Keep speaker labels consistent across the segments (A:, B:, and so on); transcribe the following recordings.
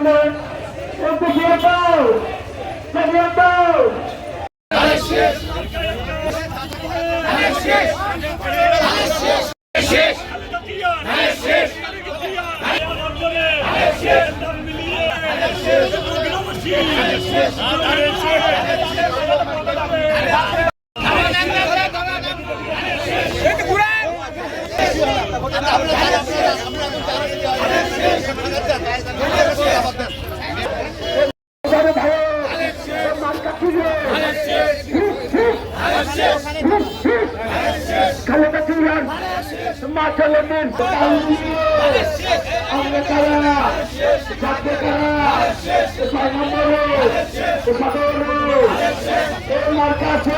A: সামনে দেখিয়ে দাও দেখিয়ে দাও এবারে ভাই আমরা কারা যাচ্ছে কারা ছয় নম্বরে এই মার্কা আছে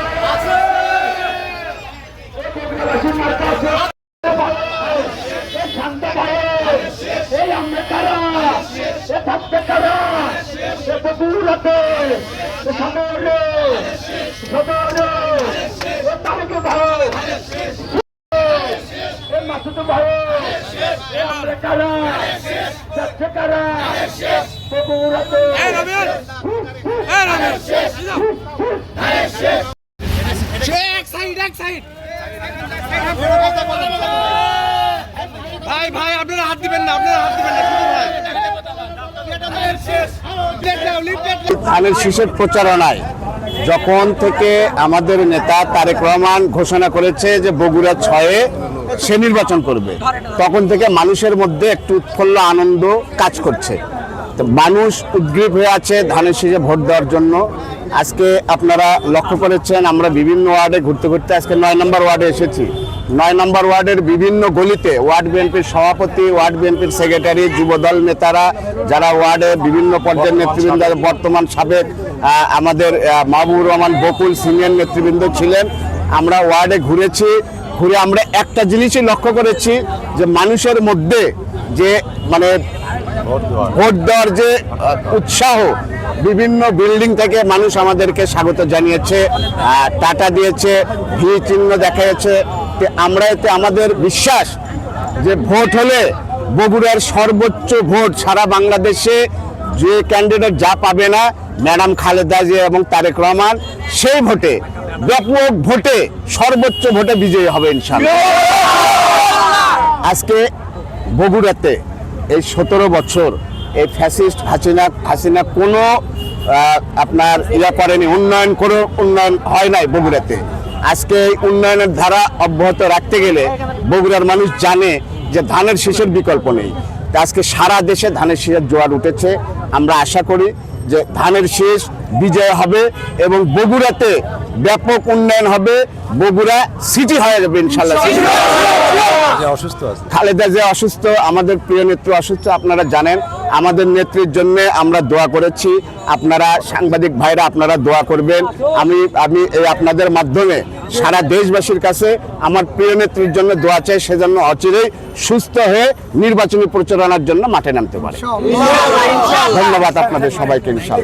A: এই কবিরাবাসীর মার্কা আছে এই শান্ত ভাই এই আমরা কারা এ থাকতে কারা এ ভাই মাসুদ ভাই এ আমরা কারা, যাচ্ছে কারা বগুড়াতে
B: ভাই ভাই, আপনারা হাত দিবেন না, আপনারা হাত দিবেন
C: ধানের শীষের প্রচারণায়, যখন থেকে আমাদের নেতা তারেক রহমান ঘোষণা করেছে যে বগুড়া ছয়ে সে নির্বাচন করবে, তখন থেকে মানুষের মধ্যে একটু উৎফুল্ল আনন্দ কাজ করছে। তো মানুষ উদ্গ্রীব হয়ে আছে ধানের শীষে ভোট দেওয়ার জন্য। আজকে আপনারা লক্ষ্য করেছেন, আমরা বিভিন্ন ওয়ার্ডে ঘুরতে ঘুরতে আজকে নয় নম্বর ওয়ার্ডে এসেছি। নয় নম্বর ওয়ার্ডের বিভিন্ন গলিতে ওয়ার্ড বিএনপির সভাপতি, ওয়ার্ড বিএনপির সেক্রেটারি, যুবদল নেতারা, যারা ওয়ার্ডে বিভিন্ন পর্যায়ের নেতৃবৃন্দ, বর্তমান সাবেক আমাদের মাহবুবুর রহমান বকুল সিনিয়র নেতৃবৃন্দ ছিলেন। আমরা ওয়ার্ডে ঘুরেছি, ঘুরে আমরা একটা জিনিসই লক্ষ্য করেছি, যে মানুষের মধ্যে যে মানে ভোট দেওয়ার যে উৎসাহ, বিভিন্ন বিল্ডিং থেকে মানুষ আমাদেরকে স্বাগত জানিয়েছে টাটা দিয়েছে ভি চিহ্ন দেখাচ্ছে আমরা এতে আমাদের বিশ্বাস যে ভোট হলে বগুড়ার সর্বোচ্চ ভোট সারা বাংলাদেশে যে ক্যান্ডিডেট যা পাবে না, ম্যাডাম খালেদা জিয়া এবং তারেক রহমান, সেই ভোটে, ব্যাপক ভোটে, সর্বোচ্চ ভোটে বিজয়ী হবে ইনশাআল্লাহ। আজকে বগুড়াতে এই সতেরো বছর এই ফ্যাসিস্ট হাসিনা হাসিনা কোনো আপনার ইয়া করেনি, উন্নয়ন কোনো উন্নয়ন হয় নাই বগুড়াতে। আজকে এই উন্নয়নের ধারা অব্যাহত রাখতে গেলে বগুড়ার মানুষ জানে যে ধানের শীষের বিকল্প নেই। আজকে সারা দেশে ধানের শীষের জোয়ার উঠেছে। আমরা আশা করি যে ধানের শীষ বিজয় হবে এবং বগুড়াতে ব্যাপক উন্নয়ন হবে। বগুড়া সিটি হয়ে যাবে ইনশাল্লাহ
B: অসুস্থ
C: খালেদা যে অসুস্থ আমাদের প্রিয় নেত্রী অসুস্থ আপনারা জানেন। আমাদের নেত্রীর জন্য আমরা দোয়া করেছি। আপনারা সাংবাদিক ভাইরা আপনারা দোয়া করবেন। আমি আমি এই আপনাদের মাধ্যমে সারা দেশবাসীর কাছে আমার প্রিয় নেত্রীর জন্য দোয়া চাই সেজন্য অচিরেই সুস্থ হয়ে নির্বাচনী প্রচারণার জন্য মাঠে নামতে পারে। ধন্যবাদ আপনাদের সবাইকে ইনশাল্লাহ